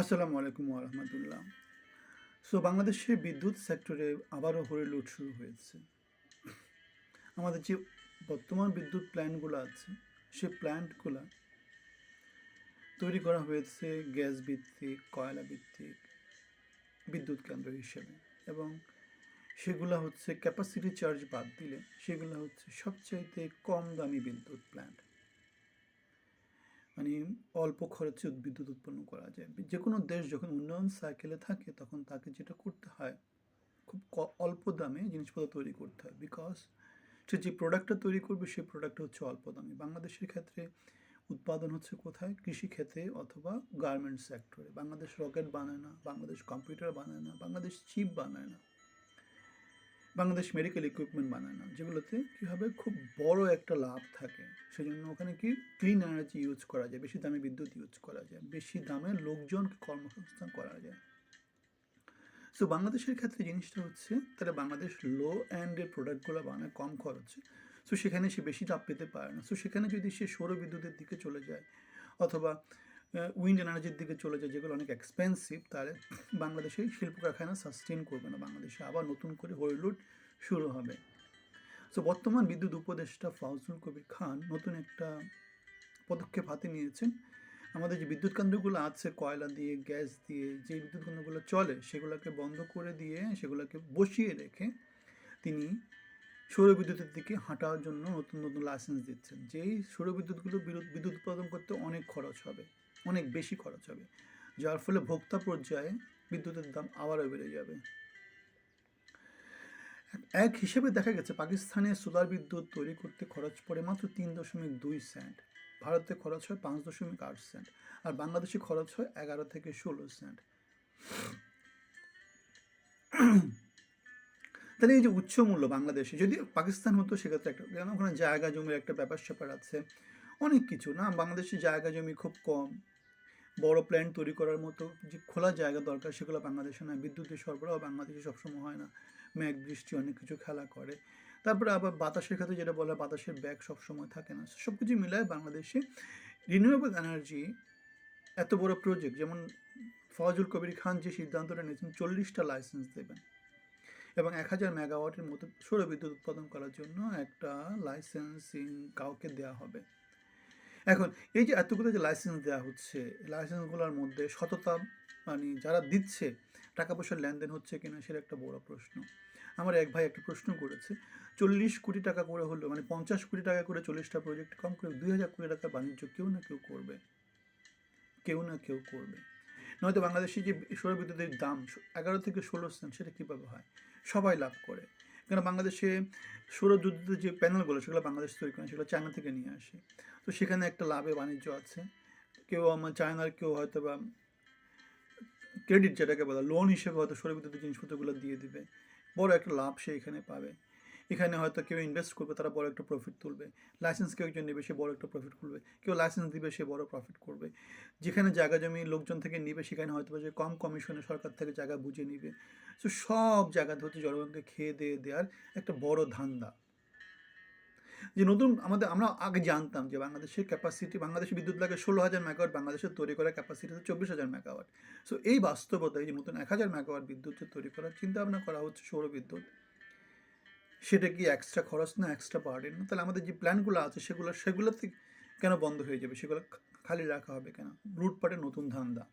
আসসালামু আলাইকুম রহমতুল্লাহ। সো বাংলাদেশে বিদ্যুৎ সেক্টরে আবারও হরিলুট শুরু হয়েছে। আমাদের যে বর্তমান বিদ্যুৎ প্ল্যান্টগুলো আছে, সে প্ল্যান্টগুলো তৈরি করা হয়েছে গ্যাস ভিত্তিক, কয়লা ভিত্তিক, বিদ্যুৎ কেন্দ্র হিসেবে। এবং সেগুলো হচ্ছে ক্যাপাসিটি চার্জ বাদ দিলে সেগুলো হচ্ছে সবচাইতে কম দামি বিদ্যুৎ প্ল্যান্ট মানে অল্প খরচে বিদ্যুৎ উৎপন্ন করা যায়। যে কোনো দেশ যখন উন্নয়ন সাইকেলে থাকে, তখন তাকে যেটা করতে হয়, খুব অল্প দামে জিনিসপত্র তৈরি করতে হয়। বিকজ সে যে প্রোডাক্টটা তৈরি করবে সেই প্রোডাক্টটা হচ্ছে অল্প দামে। বাংলাদেশের ক্ষেত্রে উৎপাদন হচ্ছে কোথায়? কৃষি ক্ষেত্রে অথবা গার্মেন্টস সেক্টরে বাংলাদেশ রকেট বানায় না, বাংলাদেশ কম্পিউটার বানায় না, বাংলাদেশ চিপ বানায় না। বাংলাদেশ মেডিকেল ইকুইপমেন্ট বানায় না যেগুলোতে কী হবে খুব বড় একটা লাভ থাকে। সেজন্য ওখানে কি ক্লিন এনার্জি ইউজ করা যায়, বেশি দামে বিদ্যুৎ ইউজ করা যায়, বেশি দামে লোকজনকে কর্মসংস্থান করা যায়। সো বাংলাদেশের ক্ষেত্রে জিনিসটা হচ্ছে তাহলে বাংলাদেশ লো অ্যান্ডের প্রোডাক্টগুলো বানায়, কম খরচে। সো সেখানে সে বেশি তাপ পেতে পারে না। সো সেখানে যদি সে সৌর বিদ্যুতের দিকে চলে যায়, অথবা উইন্ড এনার্জির দিকে চলে যায় যেগুলো অনেক এক্সপেন্সিভ তাহলে বাংলাদেশে শিল্প কারখানা সাস্টেন করবে না বাংলাদেশে। আবার নতুন করে হরিলুট শুরু হবে। সো বর্তমান বিদ্যুৎ উপদেষ্টা ফাউজুল কবির খান নতুন একটা পদক্ষেপ হাতে নিয়েছেন। আমাদের যে বিদ্যুৎ কেন্দ্রগুলো আছে, কয়লা দিয়ে, গ্যাস দিয়ে, যে বিদ্যুৎ কেন্দ্রগুলো চলে, সেগুলোকে বন্ধ করে দিয়ে, সেগুলোকে বসিয়ে রেখে তিনি সৌর বিদ্যুতের দিকে হাঁটার জন্য নতুন নতুন লাইসেন্স দিচ্ছেন। যেই সৌর বিদ্যুৎগুলো বিদ্যুৎ বিদ্যুৎ উৎপাদন করতে অনেক খরচ হবে। অনেক বেশি খরচ হবে, যার ফলে ভোক্তা পর্যায়ে বিদ্যুতের দাম আবারও বেড়ে যাবে। এক হিসেবে দেখা গেছে, পাকিস্তানে সোলার বিদ্যুৎ তৈরি করতে খরচ পড়ে মাত্র তিন দশমিক দুই সেন্ট, ভারতে খরচ হয় পাঁচ দশমিক আট সেন্ট, আর বাংলাদেশে খরচ হয় এগারো থেকে ষোলো সেন্ট। তাহলে এই যে উচ্চ মূল্য বাংলাদেশে যদি পাকিস্তান হতো সেক্ষেত্রে একটা কেন ওখানে জায়গা জমির একটা ব্যাপার স্যাপার আছে, অনেক কিছু না, বাংলাদেশে জায়গা জমি খুব কম বড় প্ল্যান্ট তৈরি করার মতো যে খোলা জায়গা দরকার, সেগুলো বাংলাদেশে না বিদ্যুতের সরবরাহ বাংলাদেশে সবসময় হয় না। মেঘ, বৃষ্টি, অনেক কিছু খেলা করে। তারপরে আবার বাতাসের ক্ষেত্রে যেটা বলা, বাতাসের ব্যাগ সবসময় থাকে না। সব কিছু মিলায় বাংলাদেশে রিনিউয়েবল এনার্জি এত বড় প্রজেক্ট যেমন ফজল কবির খান যে সিদ্ধান্তটা নিয়েছেন, চল্লিশটা লাইসেন্স দেবেন এবং এক হাজার মেগাওয়াটের মতো সৌর বিদ্যুৎ উৎপাদন করার জন্য একটা লাইসেন্সিং কাউকে দেওয়া হবে। এখন এই যে এতগুলো যে লাইসেন্স দেওয়া হচ্ছে লাইসেন্সগুলোর মধ্যে সততা মানে যারা দিচ্ছে টাকা পয়সার লেনদেন হচ্ছে কিনা সেটা একটা বড় প্রশ্ন। আমার এক ভাই একটা প্রশ্ন করেছে, চল্লিশ কোটি টাকা করে হলো মানে পঞ্চাশ কোটি টাকা করে চল্লিশটা প্রজেক্ট কম করে দুই হাজার কোটি টাকা বাণিজ্য কেউ না কেউ করবে। কেউ না কেউ করবে। নয়তো বাংলাদেশে যে সৌরবিদ্যুতের দাম এগারো থেকে ষোলো সেন্ট সেটা কীভাবে হয়? সবাই লাভ করে। কেন বাংলাদেশে সৌরযুদ্ধ যে প্যানেলগুলো, সেগুলো বাংলাদেশ তৈরি করে, সেগুলো চায়না থেকে নিয়ে আসে। তো সেখানে একটা লাভে বাণিজ্য আছে। কেউ আমার চায়নার কেউ হয়তো বা ক্রেডিট যেটাকে বলা লোন হিসেবে হয়তো সৌর বিদ্যুতের জিনিসপত্রগুলো দিয়ে দেবে। বড় একটা লাভ সে এখানে পাবে। এখানে হয়তো কেউ ইনভেস্ট করবে, তারা বড় একটা প্রফিট তুলবে। লাইসেন্স কেউ একজন নেবে, সে বড় একটা প্রফিট করবে। কেউ লাইসেন্স দিবে, সে বড় প্রফিট করবে। যেখানে জায়গা জমি লোকজন থেকে নিবে, সেখানে হয়তো যে কম কমিশনে সরকার থেকে জায়গা বুঝে নিবে। সো সব জায়গাতে হচ্ছে জনগণকে খেয়ে দিয়ে দেওয়ার একটা বড় ধান্দা। যে নতুন আমাদের, আমরা আগে জানতাম যে বাংলাদেশের ক্যাপাসিটি বাংলাদেশে বিদ্যুৎ লাগে ষোলো হাজার মেগাওয়াট বাংলাদেশের তৈরি করা ক্যাপাসিটি হচ্ছে চব্বিশ হাজার মেগাওয়াট সো এই বাস্তবতায় যে নতুন এক হাজার মেগাওয়াট বিদ্যুৎ তৈরি করার চিন্তা ভাবনা করা হচ্ছে সৌর বিদ্যুৎ। সেটা কি এক্সট্রা খরচ না এক্সট্রা বার্ডেন না তাহলে আমাদের যে প্ল্যানগুলো আছে সেগুলো, সেগুলোতে কেন বন্ধ হয়ে যাবে? সেগুলো খালি রাখা হবে কেন? লুটপাটের নতুন ধান্দা।